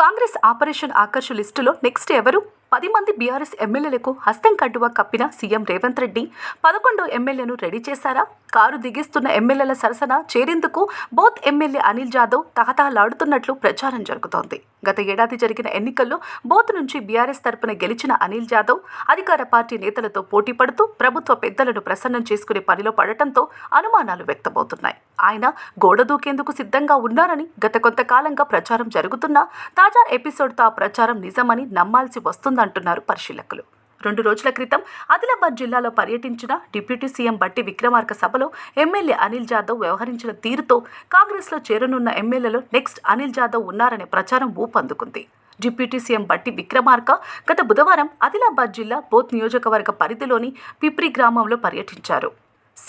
Congress operation Akarsh లిస్టులో next ఎవరు? పది మంది బీఆర్ఎస్ ఎమ్మెల్యేలకు హస్తం కడ్డువా కప్పిన సీఎం రేవంత్ రెడ్డి పదకొండు ఎమ్మెల్యేను రెడీ చేశారా? కారు దిగిస్తున్న ఎమ్మెల్యేల సరసన చేరేందుకు బోత్ ఎమ్మెల్యే అనిల్ జాదవ్ తహతహలాడుతున్నట్లు ప్రచారం జరుగుతోంది. గత ఏడాది జరిగిన ఎన్నికల్లో బోత్ నుంచి బీఆర్ఎస్ తరపున గెలిచిన అనిల్ జాదవ్ అధికార పార్టీ నేతలతో పోటీ పడుతూ ప్రభుత్వ పెద్దలను ప్రసన్నం చేసుకునే పనిలో పడటంతో అనుమానాలు వ్యక్తమవుతున్నాయి. ఆయన గోడ దూకేందుకు సిద్ధంగా ఉన్నారని గత కొంతకాలంగా ప్రచారం జరుగుతున్నా తాజా ఎపిసోడ్తో ఆ ప్రచారం నిజమని నమ్మాల్సి వస్తుందంటున్నారు పరిశీలకులు. రెండు రోజుల క్రితం ఆదిలాబాద్ జిల్లాలో పర్యటించిన డిప్యూటీ సీఎం బట్టి విక్రమార్క సభలో ఎమ్మెల్యే అనిల్ జాదవ్ వ్యవహరించిన తీరుతో కాంగ్రెస్లో చేరనున్న ఎమ్మెల్యేలో నెక్స్ట్ అనిల్ జాదవ్ ఉన్నారనే ప్రచారం ఊపందుకుంది. డిప్యూటీ సీఎం బట్టి విక్రమార్క గత బుధవారం ఆదిలాబాద్ జిల్లా బోత్ నియోజకవర్గ పరిధిలోని పిప్రి గ్రామంలో పర్యటించారు.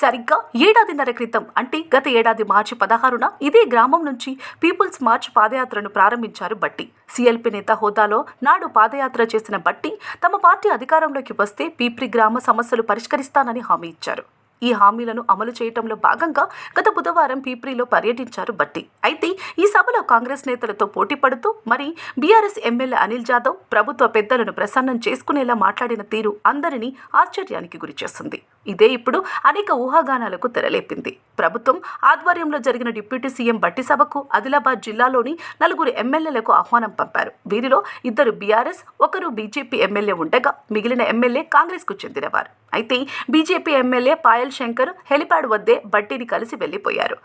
సరిగ్గా ఏడాదిన్నర క్రితం అంటే గత ఏడాది మార్చి పదహారున ఇదే గ్రామం నుంచి పీపుల్స్ మార్చ్ పాదయాత్రను ప్రారంభించారు బట్టి. సీఎల్పీ నేత హోదాలో నాడు పాదయాత్ర చేసిన బట్టి తమ పార్టీ అధికారంలోకి వస్తే పీప్రి గ్రామ సమస్యలు పరిష్కరిస్తానని హామీ ఇచ్చారు. ఈ హామీలను అమలు చేయటంలో భాగంగా గత బుధవారం పీప్రీలో పర్యటించారు భట్టి అయితే ఈ సభలో కాంగ్రెస్ నేతలతో పోటీ పడుతూ మరి బీఆర్ఎస్ ఎమ్మెల్యే అనిల్ జాదవ్ ప్రభుత్వ పెద్దలను ప్రసన్నం చేసుకునేలా మాట్లాడిన తీరు అందరినీ ఆశ్చర్యానికి గురిచేస్తుంది ఇదే ఇప్పుడు అనేక ఊహాగానాలకు తెరలేపింది. ప్రభుత్వం ఆధ్వర్యంలో జరిగిన డిప్యూటీ సీఎం బట్టి సభకు ఆదిలాబాద్ జిల్లాలోని నలుగురు ఎమ్మెల్యేలకు ఆహ్వానం పంపారు. వీరిలో ఇద్దరు బీఆర్ఎస్ ఒకరు బీజేపీ ఎమ్మెల్యే ఉండగా మిగిలిన ఎమ్మెల్యే కాంగ్రెస్కు చెందినవారు. అయితే BJP MLA Payal Shankar helipad వద్దే బట్టిని కలిసి వెళ్ళిపోయారు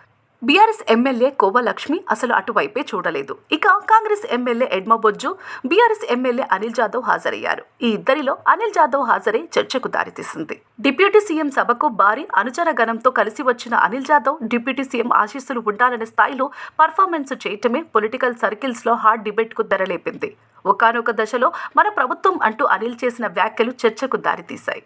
బీఆర్ఎస్ ఎమ్మెల్యే కోవలక్ష్మి అసలు అటువైపే చూడలేదు. ఇక Congress MLA Edma Bojju BRS MLA Anil Jadhav హాజరయ్యారు. ఈ ఇద్దరిలో అనిల్ జాదవ్ హాజరై చర్చకు దారితీసింది. డిప్యూటీ సీఎం సభకు భారీ అనుచర గణంతో కలిసి వచ్చిన అనిల్ జాదవ్ డిప్యూటీ సీఎం ఆశీస్సులు ఉండాలనే స్థాయిలో పర్ఫార్మెన్స్ చేయటమే పొలిటికల్ సర్కిల్స్లో హార్డ్ డిబేట్కు తెరలేపింది. ఒకానొక దశలో మన ప్రభుత్వం అంటూ అనిల్ చేసిన వ్యాఖ్యలు చర్చకు దారితీశాయి.